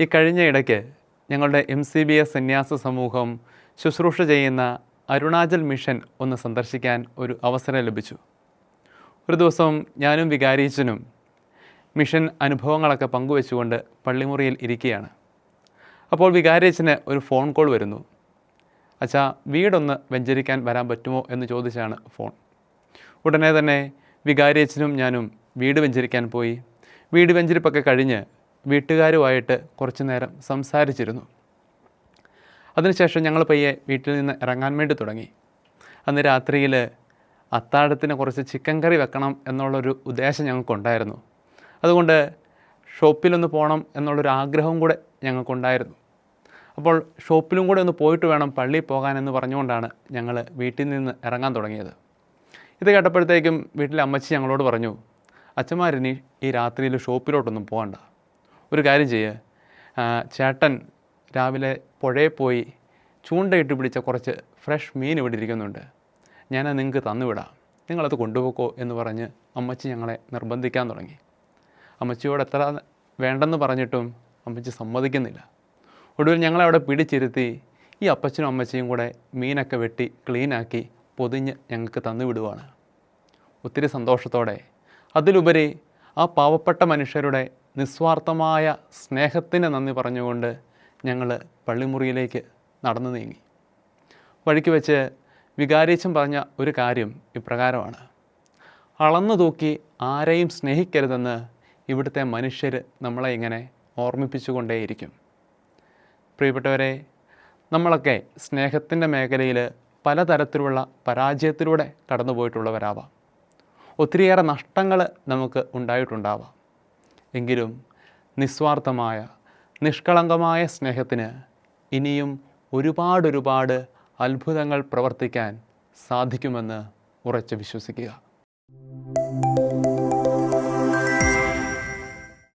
ഈ കഴിഞ്ഞ ഇടയ്ക്ക് ഞങ്ങളുടെ എം സി ബി എസ് സന്യാസ സമൂഹം ശുശ്രൂഷ ചെയ്യുന്ന അരുണാചൽ മിഷൻ ഒന്ന് സന്ദർശിക്കാൻ ഒരു അവസരം ലഭിച്ചു. ഒരു ദിവസം ഞാനും വികാരീച്ചനും മിഷൻ അനുഭവങ്ങളൊക്കെ പങ്കുവെച്ചുകൊണ്ട് പള്ളിമുറിയിൽ ഇരിക്കുകയാണ്. അപ്പോൾ വികാരീച്ചന് ഒരു ഫോൺ കോൾ വരുന്നു. അച്ഛാ വീടൊന്ന് വെഞ്ചരിക്കാൻ വരാൻ പറ്റുമോ? എന്ന് ചോദിച്ചാണ് ഫോൺ. ഉടനെ തന്നെ വികാരിയച്ഛനും ഞാനും വീട് വെഞ്ചരിക്കാൻ പോയി. വീട് വെഞ്ചരിപ്പൊക്കെ കഴിഞ്ഞ് വീട്ടുകാരുമായിട്ട് കുറച്ചു നേരം സംസാരിച്ചിരുന്നു. അതിനുശേഷം ഞങ്ങൾ പയ്യെ വീട്ടിൽ നിന്ന് ഇറങ്ങാൻ വേണ്ടി തുടങ്ങി. അന്ന് രാത്രിയിൽ അത്താഴത്തിന് കുറച്ച് ചിക്കൻ കറി വെക്കണം എന്നുള്ളൊരു ഉദ്ദേശം ഞങ്ങൾക്കുണ്ടായിരുന്നു. അതുകൊണ്ട് ഷോപ്പിലൊന്ന് പോകണം എന്നുള്ളൊരു ആഗ്രഹവും കൂടെ ഞങ്ങൾക്കുണ്ടായിരുന്നു. അപ്പോൾ ഷോപ്പിലും കൂടെ ഒന്ന് പോയിട്ട് വേണം പള്ളിയിൽ പോകാനെന്ന് പറഞ്ഞുകൊണ്ടാണ് ഞങ്ങൾ വീട്ടിൽ നിന്ന് ഇറങ്ങാൻ തുടങ്ങിയത്. ഇത് കേട്ടപ്പോഴത്തേക്കും വീട്ടിലെ അമ്മച്ചി ഞങ്ങളോട് പറഞ്ഞു അച്ഛന്മാരിനി ഈ രാത്രിയിൽ ഷോപ്പിലോട്ടൊന്നും പോകണ്ട. ഒരു കാര്യം ചെയ്യുക ചേട്ടൻ രാവിലെ പുഴയിൽ പോയി ചൂണ്ടയിട്ട് പിടിച്ച കുറച്ച് ഫ്രഷ് മീൻ ഇവിടെ ഇരിക്കുന്നുണ്ട്. ഞാനത് നിങ്ങൾക്ക് തന്നുവിടാം നിങ്ങളത് കൊണ്ടുപോക്കോ എന്ന് പറഞ്ഞ് അമ്മച്ചി ഞങ്ങളെ നിർബന്ധിക്കാൻ തുടങ്ങി. അമ്മച്ചിയോട് എത്ര വേണ്ടെന്ന് പറഞ്ഞിട്ടും അമ്മച്ചി സമ്മതിക്കുന്നില്ല. ഒടുവിൽ ഞങ്ങളെ അവിടെ പിടിച്ചിരുത്തി ഈ അപ്പച്ചനും അമ്മച്ചിയും കൂടെ മീനൊക്കെ വെട്ടി ക്ലീനാക്കി പൊതിഞ്ഞ് ഞങ്ങൾക്ക് തന്നു വിടുവാണ്. ഒത്തിരി സന്തോഷത്തോടെ അതിലുപരി ആ പാവപ്പെട്ട മനുഷ്യരുടെ നിസ്വാർത്ഥമായ സ്നേഹത്തിന് നന്ദി പറഞ്ഞുകൊണ്ട് ഞങ്ങൾ പള്ളിമുറിയിലേക്ക് നടന്നു നീങ്ങി. വഴിക്ക് വെച്ച് വികാരീച്ചൻ പറഞ്ഞ ഒരു കാര്യം ഇപ്രകാരമാണ്. അളന്നു തൂക്കി ആരെയും സ്നേഹിക്കരുതെന്ന് ഇവിടുത്തെ മനുഷ്യർ നമ്മളെ ഇങ്ങനെ ഓർമ്മിപ്പിച്ചുകൊണ്ടേയിരിക്കും. പ്രിയപ്പെട്ടവരെ നമ്മളൊക്കെ സ്നേഹത്തിന്റെ മേഖലയിൽ പലതരത്തിലുള്ള പരാജയത്തിലൂടെ കടന്നു പോയിട്ടുള്ളവരാവാം ഒത്തിരിയേറെ നഷ്ടങ്ങൾ നമുക്ക് ഉണ്ടായിട്ടുണ്ടാവാം. എങ്കിലും നിസ്വാർത്ഥമായ നിഷ്കളങ്കമായ സ്നേഹത്തിന് ഇനിയും ഒരുപാടൊരുപാട് അത്ഭുതങ്ങൾ പ്രവർത്തിക്കാൻ സാധിക്കുമെന്ന് ഉറച്ച് വിശ്വസിക്കുക.